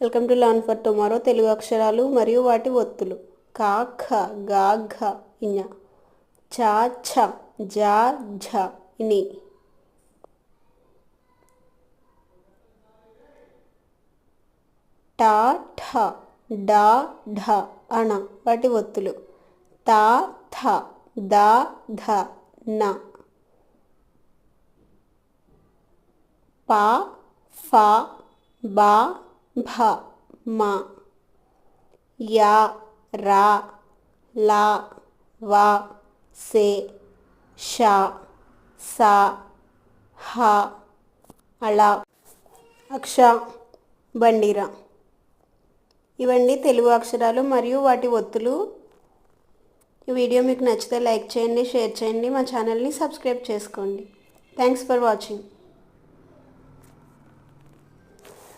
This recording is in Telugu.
Welcome to learn for tomorrow Telugu అక్షరాలు మరియు వాటి ఒత్తులు. కా గాఘ గా చా ఛ జా ఝ ఇని టా ఠ డా ఢ అణ వాటి ఒత్తులు. తా థ దా ధ న. పా ఫా బా భ మ యా రా లా వా సే షా సా హ అళ అక్ష బండిరా. ఇవన్నీ తెలుగు అక్షరాలు మరియు వాటి ఒత్తులు. ఈ వీడియో మీకు నచ్చితే లైక్ చేయండి షేర్ చేయండి మా ఛానల్ని సబ్స్క్రైబ్ చేసుకోండి. Thanks for watching